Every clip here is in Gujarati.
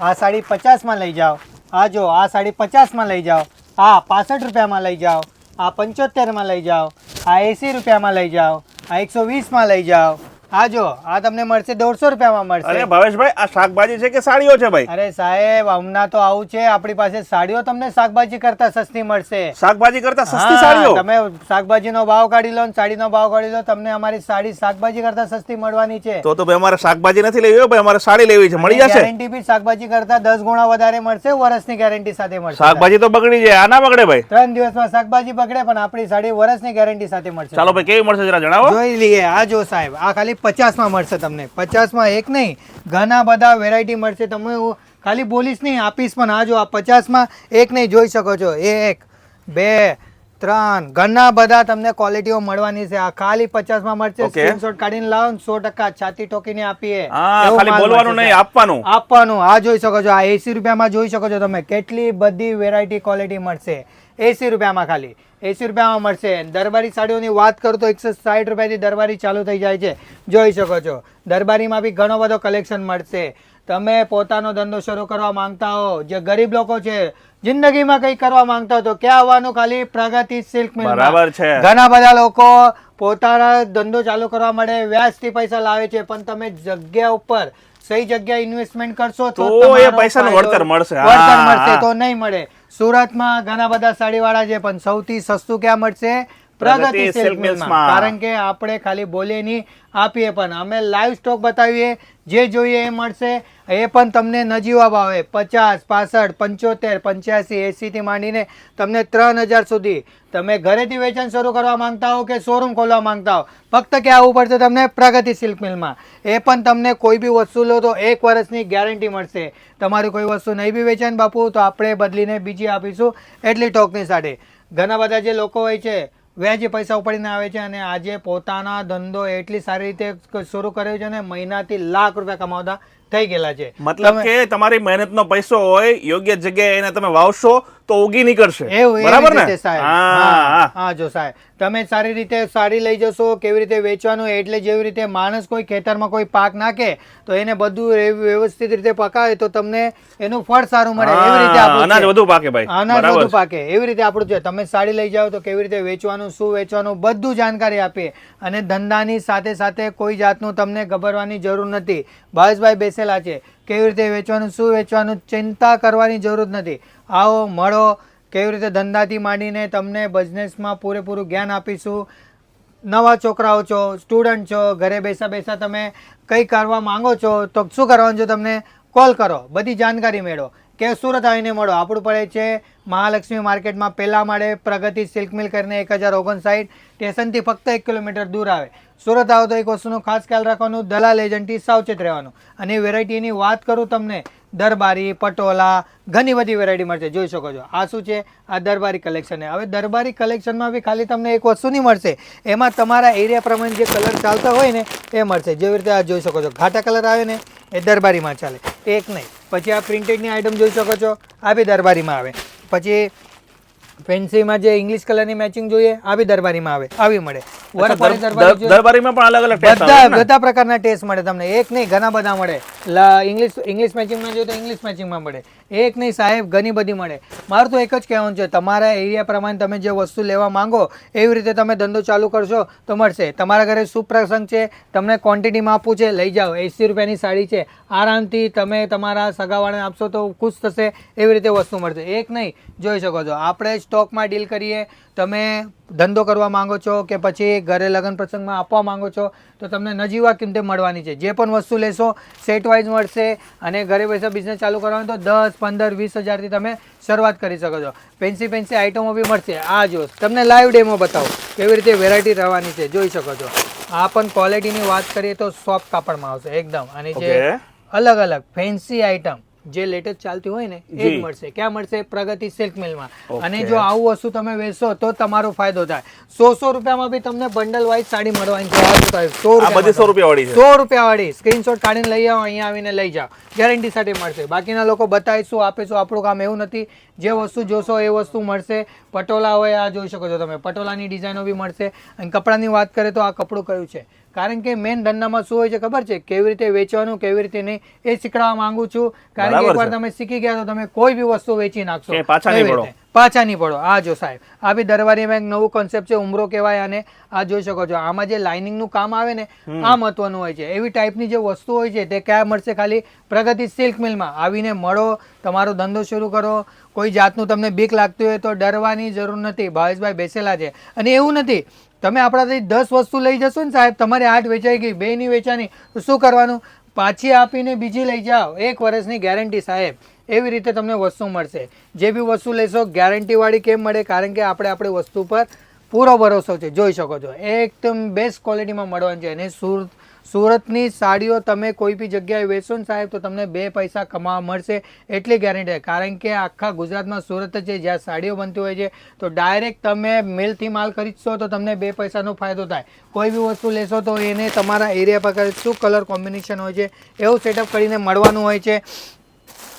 આ સાડી પચાસમાં લઈ જાઓ. આ જો, આ સાડી પચાસમાં લઈ જાઓ. આ પાસઠ રૂપિયામાં લઈ જાઓ. આ પંચોતેરમાં લઈ જાઓ. આ એંસી રૂપિયામાં લઈ જાઓ. આ એકસો વીસમાં લઈ જાઓ. આ જો આ તમને મળશે દોઢસો રૂપિયામાં અરે મળશે ભાવેશભાઈ આ શાકભાજી છે કે સાડીઓ છે ભાઈ? અરે સાહેબ હમણાં તો આવું છે આપણી પાસે સાડીઓ તમને શાકભાજી કરતા સસ્તી મળશે. શાકભાજી કરતા સસ્તી સાડીઓ? તમે શાકભાજીનો ભાવ કાઢી લો ને સાડીનો ભાવ કાઢી લો તમને અમારી સાડી શાકભાજી કરતા સસ્તી મળવાની છે. તો તો ભાઈ અમારે શાકભાજી નથી લેવી ભાઈ અમારે સાડી લેવી છે મળી જશે? ગેરંટી બી શાકભાજી કરતા દસ ગુણા વધારે મળશે વર્ષની ગેરંટી સાથે મળશે. શાકભાજી તો બગડી જાય આ ના બગડે ભાઈ? ત્રણ દિવસમાં શાકભાજી બગડે પણ આપણી સાડી વર્ષની ગેરંટી સાથે મળશે. ચાલો ભાઈ કેવી મળશે જરા જણાવો? જોઈ લઈએ આ જો સાહેબ આ ખાલી પચાસમાં મળશે તમને. પચાસમાં એક નહીં ઘણા બધા વેરાયટી મળશે. તમે ખાલી બોલીશ નહીં આપીશ પણ. આ જો આ પચાસમાં એક નહીં જોઈ શકો છો. એક બે ત્રણ ઘણા બધા તમને ક્વોલિટીઓ મળવાની છે. આ ખાલી પચાસમાં મળશે. સ્ક્રીનશોટ કાઢીને લાવો સો ટકા છાતી ઠોકીને આપીએ. હા ખાલી બોલવાનું નહીં આપવાનું. આપવાનું. આ જોઈ શકો છો. આ એસી રૂપિયામાં જોઈ શકો છો તમે. કેટલી બધી વેરાયટી ક્વોલિટી મળશે. એસી રૂપિયામાં ખાલી. એસી રૂપિયામાં મળશે. દરબારી સાડીઓની વાત કરું તો એકસો સાઠ રૂપિયાથી દરબારી ચાલુ થઈ જાય છે. જોઈ શકો છો. દરબારીમાં બી ઘણો બધો કલેક્શન મળશે. તમે પોતાનો ધંધો શરૂ કરવા માંગતા હો જે ગરીબ લોકો છે જિંદગીમાં કંઈ કરવા માંગતા હો તો ક્યાં આવવાનું? ખાલી પ્રગતિ સિલ્ક બરાબર છે. ઘણા બધા લોકો પોતાના ધંધો ચાલુ કરવા માટે વ્યાજથી પૈસા લાવે છે પણ તમે જગ્યા ઉપર સહી જગ્યા ઇન્વેસ્ટમેન્ટ કરશો તો એ પૈસાનું વળતર મળશે. વળતર મળશે તો નહીં મળે. સુરતમાં ઘણા બધા સાડીવાળા છે પણ સૌથી સસ્તું ક્યાં મળશે? પ્રગતિ મિલમાં. કારણ કે આપણે ખાલી બોલીએ નહીં આપીએ પણ. અમે લાઈવ સ્ટોક બતાવીએ જે જોઈએ એ મળશે. એ પણ તમને નજીવા ભાવે પચાસ પાસઠ પંચોતેર પંચ્યાસી એંસીથી માંડીને તમને ત્રણ હજાર સુધી. તમે ઘરેથી વેચાણ શરૂ કરવા માંગતા હો કે શોરૂમ ખોલવા માંગતા હો? ફક્ત કે આવવું પડશે તમને પ્રગતિ સિલ્ક મિલમાં. એ પણ તમને કોઈ બી વસ્તુ લો તો એક વર્ષની ગેરંટી મળશે. તમારી કોઈ વસ્તુ નહીં બી વેચાણ બાપુ તો આપણે બદલીને બીજી આપીશું. એટલી ટોકની સાથે. ઘણા બધા જે લોકો હોય છે વ્યાજે પૈસા ઉપાડીને આવે છે અને આજે પોતાના ધંધો એટલી સારી રીતે શરૂ કર્યો છે અને મહિનાથી લાખ રૂપિયા કમાવતા થઈ ગયેલા છે. મતલબ કે તમારી મહેનતનો પૈસો હોય યોગ્ય જગ્યાએ એને તમે વાવશો તો ઉગી નીકળશે. બરાબર ને? સાહેબ. હા હા જો સાહેબ. તમે સારી રીતે સાડી લઈ જશો કેવી રીતે વેચવાનું એટલે જેવી રીતે માણસ કોઈ ખેતરમાં કોઈ પાક નાખે તો એને બધું એવી વ્યવસ્થિત રીતે પકાવે તો તમને એનું ફળ સારું મળે. એવી રીતે અનાજ વધુ પાકે ભાઈ. અનાજ વધુ પાકે. એવી રીતે આપણું છે. તમે સાડી લઈ જાઓ તો કેવી રીતે વેચવાનું શું વેચવાનું બધું જાણકારી આપીએ અને ધંધાની સાથે સાથે કોઈ જાતનું તમને ગભરવાની જરૂર નથી. ભાવેશભાઈ બેસેલા છે. કેવી રીતે વેચવાનું, શું વેચવાનું, ચિંતા કરવાની જરૂર નથી. આવો મળો, કેવી રીતે ધંધાથી માંડીને તમને બિઝનેસમાં પૂરેપૂરું જ્ઞાન આપીશું. નવા છોકરાઓ છો સ્ટુડન્ટ છો, ઘરે બેસા બેસા તમે કંઈ કરવા માંગો છો, તો શું કરવાનું છે તમને? કોલ કરો. બધી જાણકારી મેળવો. કે સુરત આવીને મળો. આપણું પડે છે મહાલક્ષ્મી માર્કેટમાં. પહેલા માળે પ્રગતિ સિલ્ક મિલ કરીને એક હજાર ઓગણસાઠ સ્ટેશનથી ફક્ત એક કિલોમીટર દૂર આવે. સુરત આવો તો એક વસ્તુનો ખાસ ખ્યાલ રાખવાનું, દલાલ એજન્ટથી સાવચેત રહેવાનું. અને વેરાયટીની વાત કરું તમને, દરબારી, પટોલા, ઘણી બધી વેરાયટી મળશે. જોઈ શકો છો. આ શું છે? આ દરબારી કલેક્શન હવે દરબારી કલેક્શનમાં બી ખાલી તમને એક વસ્તુ નહીં મળશે. એમાં તમારા એરિયા પ્રમાણે જે કલર ચાલતા હોય ને, એ મળશે. જેવી રીતે આ જોઈ શકો છો. ઘાટા કલર આવે ને, એ દરબારીમાં ચાલે. એક નહીં. પછી આ પ્રિન્ટેડની આઈટમ જોઈ શકો છો. આ બી દરબારીમાં આવે. પછી ફેન્સીમાં જે ઇંગ્લિશ કલરની મેચિંગ જોઈએ આ બી દરબારીમાં આવે. આવી મળે. દરબારીમાં પણ અલગ અલગ બધા બધા પ્રકારના ટેસ્ટ મળે તમને. એક નહીં ઘણા બધા મળે. ઇંગ્લિશ ઇંગ્લિશ મેચિંગમાં જોઈએ તો ઇંગ્લિશ મેચિંગમાં મળે. એક નહીં સાહેબ, ઘણી બધી મળે. મારું તો એક જ કહેવાનું છે, તમારા એરિયા પ્રમાણે તમે જે વસ્તુ લેવા માંગો, એવી રીતે તમે ધંધો ચાલુ કરશો તો મળશે. તમારા ઘરે શુભ પ્રસંગ છે, તમને ક્વોન્ટિટીમાં આપવું છે, લઈ જાઓ. એંસી રૂપિયાની સાડી છે. આરામથી તમે તમારા સગાવાળાને આપશો તો ખુશ થશે, એવી રીતે વસ્તુ મળશે. એક નહીં, જોઈ શકો છો. આપણે સ્ટોકમાં ડીલ કરીએ, તમે ધંધો કરવા માંગો છો કે પછી ઘરે લગ્ન પ્રસંગમાં આપવા માંગો છો તો તમને નજીવા કિંમતે મળવાની છે. જે પણ વસ્તુ લેશો સેટ વાઇઝ મળશે અને ઘરે બેસા બિઝનેસ ચાલુ કરવાનો તો દસ પંદર વીસ હજારથી તમે શરૂઆત કરી શકો છો. પેન્સી પેન્સી આઇટમો બી મળશે. આ જો તમને લાઈવ ડેમો બતાવો કેવી રીતે વેરાયટી રહેવાની છે જોઈ શકો છો. આ પણ ક્વોલિટીની વાત કરીએ તો સોફ્ટ કાપડમાં આવશે એકદમ. અને જે અલગ અલગ ફેન્સી આઇટમ જે લેટેસ્ટ ચાલતી હોય ને એ જ મળશે. ક્યાં મળશે? પ્રગતિ સિલ્ક મિલમાં અને જો આવું વસ્તુ તમે વેચશો તો તમારો ફાયદો થાય. સો સો રૂપિયામાં બી તમને બંડલ વાઇઝ સાડી મળવાની છે સો રૂપિયા વાળી સો રૂપિયા વાળી સ્ક્રીનશોટ કાઢીને લઈ આવો અહીંયા આવીને લઈ જાઓ. ગેરંટી સાથે મળશે. બાકીના લોકો બતાવીશું આપીશું. આપણું કામ એવું નથી. જે વસ્તુ જોશો એ વસ્તુ મળશે. પટોલા હોય આ જોઈ શકો છો તમે. પટોલાની ડિઝાઇનો બી મળશે. અને કપડાની વાત કરીએ તો આ કપડું કયું છે? કારણ કે મેન ધંધામાં શું હોય છે ખબર છે? કેવી રીતે વેચવાનું કેવી રીતે નહીં એ શીખવાડવા માંગુ છું. કારણ કે એકવાર તમે શીખી ગયા તો તમે કોઈ બી વસ્તુ વેચી નાખશો. પાછા નહીં પડો. પાછા નહીં પડો. આ જો સાહેબ. આ બી દરબારી બેંક નવું કોન્સેપ્ટ છે ઉમરો કહેવાય અને આ જોઈ શકો છો. આમાં જે લાઇનિંગનું કામ આવે ને આ મહત્વનું હોય છે. એવી ટાઈપની જે વસ્તુ હોય છે તે ક્યાં મળશે ખાલી? પ્રગતિ સિલ્ક મિલમાં આવીને મળો તમારો ધંધો શરૂ કરો. કોઈ જાતનું તમને બીક લાગતું હોય તો ડરવાની જરૂર નથી. ભાવેશભાઈ બેસેલા છે. અને એવું નથી તમે આપણાથી દસ વસ્તુ લઈ જશો ને સાહેબ, તમારી આઠ વેચાઈ ગઈ, બે ની વેચાની, તો શું કરવાનું? પાછી આપીને બીજી લઈ જાઓ. એક વર્ષની ગેરંટી સાહેબ, એવી રીતે તમને વસ્તુ મળશે. જે બી વસ્તુ લેશો ગેરંટીવાળી કેમ મળે? કારણ કે આપણે આપણી વસ્તુ પર પૂરો ભરોસો છે. જોઈ શકો છો. એકદમ બેસ્ટ ક્વોલિટીમાં મળવાની છે. અને સુરત સુરતની સાડીઓ તમે કોઈ બી જગ્યાએ વેચો ને સાહેબ, તો તમને બે પૈસા કમાવા મળશે. એટલી ગેરંટી કારણ કે આખા ગુજરાતમાં સુરત છે, જ્યાં સાડીઓ બનતી હોય છે, તો ડાયરેક્ટ તમે મિલથી માલ ખરીદશો તો તમને બે પૈસાનો ફાયદો થાય. કોઈ બી વસ્તુ લેશો તો એને તમારા એરિયા પર શું કલર કોમ્બિનેશન હોય છે, એવું સેટઅપ કરીને મળવાનું હોય છે.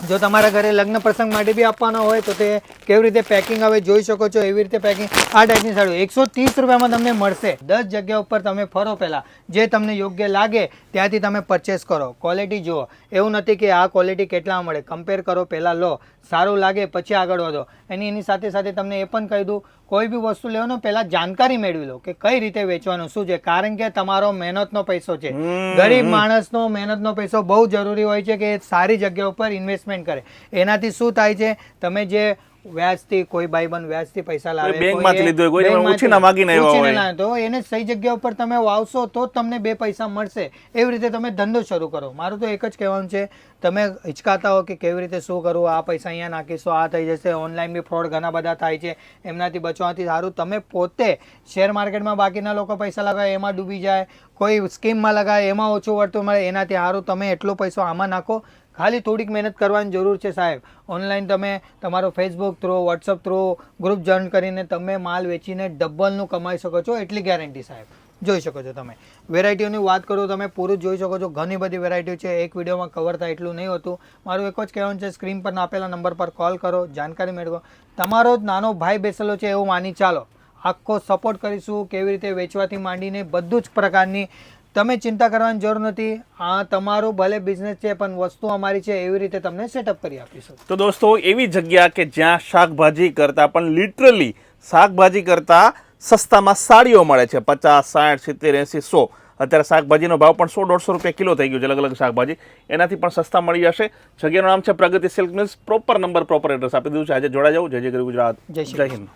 જો તમારા ઘરે લગ્ન પ્રસંગ માટે બી આપવાનો હોય તો તે કેવી રીતે પેકિંગ હવે જોઈ શકો છો, એવી રીતે પેકિંગ આ ટાઈપની સાડી એકસો ત્રીસ રૂપિયામાં તમને મળશે. દસ જગ્યા ઉપર તમે ફરો પહેલાં. જે તમને યોગ્ય લાગે ત્યાંથી તમે પરચેસ કરો. ક્વોલિટી જુઓ. એવું નથી કે આ ક્વોલિટી કેટલા મળે. કમ્પેર કરો પહેલાં લો. સારું લાગે પછી આગળ વધો. એની એની સાથે સાથે તમને એ પણ કહી દઉં કોઈ બી વસ્તુ લેવાનો પહેલા જાણકારી મેળવી લો કે કઈ રીતે વેચવાનું શું છે? કારણ કે તમારો મહેનતનો પૈસો છે. ગરીબ માણસનો મહેનતનો પૈસો બહુ જરૂરી હોય છે કે સારી જગ્યા ઉપર ઇન્વેસ્ટમેન્ટ કરે. એનાથી શું થાય છે? તમે જે વ્યાજથી કોઈ ભાઈબંધ વ્યાજથી પૈસા લાવે બેંકમાંથી લીધો કોઈ ઉછીના માગીને આવ્યા હોય. તો એને સહી જગ્યા ઉપર તમે વાવશો તો તમને બે પૈસા મળશે. એવી રીતે તમે ધંધો શરૂ કરો. મારું તો એક જ કહેવાનું છે તમે હિચકાતા હો કે કેવી રીતે શું કરવું આ પૈસા અહીંયા નાખીશું આ થઈ જશે ઓનલાઈન બી ફ્રોડ ઘણા બધા થાય છે એમનાથી બચવાથી સારું. તમે પોતે શેર માર્કેટમાં બાકીના લોકો પૈસા લગાવે એમાં ડૂબી જાય કોઈ સ્કીમમાં લગાવે એમાં ઓછું વળતું મળે એનાથી સારું. તમે એટલો પૈસો આમાં નાખો ખાલી થોડીક મહેનત કરવાની જરૂર છે સાહેબ. ઓનલાઈન તમે તમારો Facebook through WhatsApp through group join કરીને તમે માલ વેચીને ડબલનું કમાઈ શકો છો, એટલી ગેરંટી સાહેબ. જોઈ શકો છો તમે. વેરાયટીઓની વાત કરો, તમે પૂરું જોઈ શકો છો. ઘણી બધી વેરાયટીઓ છે. એક વિડીયોમાં કવર થાય એટલું નહીં હોતું. મારું એક જ કહેવાનું છે સ્ક્રીન પર આપેલા નંબર પર કોલ કરો, જાણકારી મેળવો. તમારો જ નાનો ભાઈ બેસેલો છે એવું માની ચાલો. આખો સપોર્ટ કરીશું, કેવી રીતે વેચવાથી માંડીને બધું જ પ્રકારની તમે ચિંતા કરવાની જરૂર નથી. આ તમારું ભલે બિઝનેસ છે પણ વસ્તુ અમારી છે એવી રીતે તમને સેટઅપ કરી આપીશું તો દોસ્તો એવી જગ્યા કે જ્યાં શાકભાજી કરતાં પણ લિટરલી શાકભાજી કરતાં સસ્તામાં સાડીઓ મળે છે. પચાસ સાઠ સિત્તેર એંસી સો. અત્યારે શાકભાજીનો ભાવ પણ સો દોઢસો રૂપિયા કિલો થઈ ગયો છે અલગ અલગ શાકભાજી. એનાથી પણ સસ્તા મળી જશે. જગ્યાનું નામ છે Pragati silk mills. Proper number proper address આપી દીધું છે. આજે જોડા જવું જય જય ગુજરાત. જય હિન્દ.